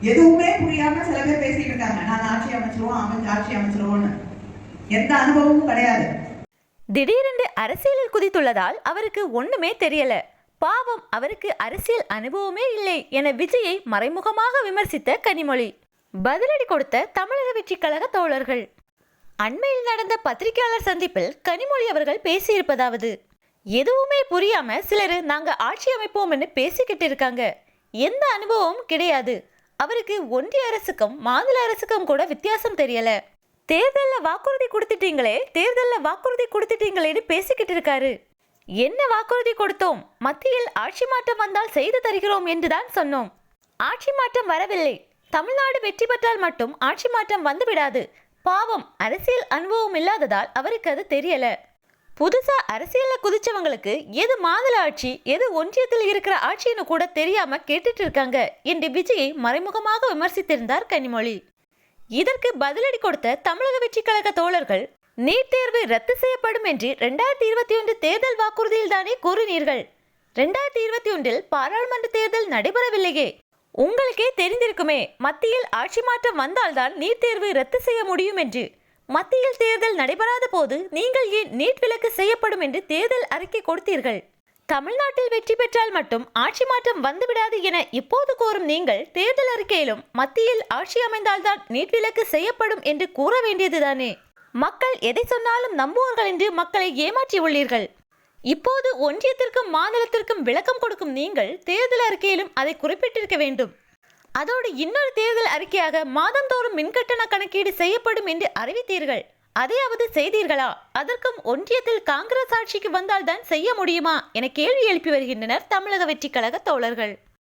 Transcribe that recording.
எதுவுமே புரியாம சில பேர் பேசிட்டு இருக்காங்க. நான் ஆட்சி அமைச்சிருவோம் அமைச்சு ஆட்சி அமைச்சிருவோம்னு. எந்த அனுபவமும் கிடையாது. திடீரென்று அரசியலில் குதித்துள்ளதால் அவருக்கு ஒண்ணுமே தெரியல. பாவம் அவருக்கு அரசியல் அனுபவமே இல்லை என விஜயை மறைமுகமாக விமர்சித்த கனிமொழி. பதிலடி கொடுத்த தமிழக வெற்றி கழக தோழர்கள். அண்மையில் நடந்த பத்திரிகையாளர் சந்திப்பில் கனிமொழி அவர்கள் பேசியிருப்பதாவது எதுவுமே புரியாம சிலர் நாங்க ஆட்சி அமைப்போம்னு பேசிக்கிட்டு இருக்காங்க. எந்த அனுபவமும் கிடையாது. அவருக்கு ஒன்றிய அரசுக்கும் மாநில அரசுக்கும் கூட வித்தியாசம் தெரியல. தேர்தலில் வாக்குறுதி கொடுத்துட்டீங்களே தேர்தலில் வாக்குறுதி கொடுத்துட்டீங்களேன்னு பேசிக்கிட்டு இருக்காரு. என்ன வாக்குறுதி கொடுத்தோம்? மத்தியில் ஆட்சி மாற்றம் வந்தால் செய்து தருகிறோம் என்றுதான் சொன்னோம். ஆட்சி மாற்றம் வரவில்லை. தமிழ்நாடு வெற்றி பெற்றால் மட்டும் ஆட்சி மாற்றம் வந்துவிடாது. பாவம் அரசியல் அனுபவம் இல்லாததால் அவருக்கு அது தெரியல. புதுசாக அரசியலில் குதிச்சவங்களுக்கு எது மாநில ஆட்சி எது ஒன்றியத்தில் இருக்கிற ஆட்சின்னு கூட தெரியாமல் கேட்டுட்டு இருக்காங்க என்று விஜயை மறைமுகமாக விமர்சித்திருந்தார் கனிமொழி. இதற்கு பதிலடி கொடுத்த தமிழக வெற்றி கழக தோழர்கள் நீட் தேர்வு ரத்து செய்யப்படும் என்று ரெண்டாயிரத்தி இருபத்தி ஒன்று தேர்தல் வாக்குறுதியில் தானே கூறினீர்கள்? ரெண்டாயிரத்தி இருபத்தி ஒன்றில் பாராளுமன்ற தேர்தல் நடைபெறவில்லையே. உங்களுக்கே தெரிந்திருக்குமே மத்தியில் ஆட்சி மாற்றம் வந்தால்தான் நீட் தேர்வு ரத்து செய்ய முடியும் என்று. மத்தியில் தேர்தல் நடைபெறாத போது நீங்கள் ஏன் நீட் விலக்கு செய்யப்படும் என்று தேர்தல் அறிக்கை கொடுத்தீர்கள்? தமிழ்நாட்டில் வெற்றி பெற்றால் மட்டும் ஆட்சி மாற்றம் வந்துவிடாது என இப்போது கூறும் நீங்கள் தேர்தல் அறிக்கையிலும் மத்தியில் ஆட்சி அமைந்தால்தான் நீட் விலக்கு செய்யப்படும் என்று கூற வேண்டியதுதானே? மக்கள் எதை சொன்னாலும் நம்புவார்கள் என்று மக்களை ஏமாற்றி உள்ளீர்கள். இப்போது ஒன்றியத்திற்கும் மாநிலத்திற்கும் விளக்கம் கொடுக்கும் நீங்கள் தேர்தல் அறிக்கையிலும் அதை குறிப்பிட்டிருக்க வேண்டும். அதோடு இன்னொரு தேர்தல் அறிக்கையாக மாதந்தோறும் மின்கட்டண கணக்கீடு செய்யப்படும் என்று அறிவித்தீர்கள். அதையாவது செய்தீர்களா? அதற்கும் ஒன்றியத்தில் காங்கிரஸ் ஆட்சிக்கு வந்தால்தான் செய்ய முடியுமா? என கேள்வி எழுப்பி வருகின்றனர் தமிழக வெற்றிக் கழக தோழர்கள்.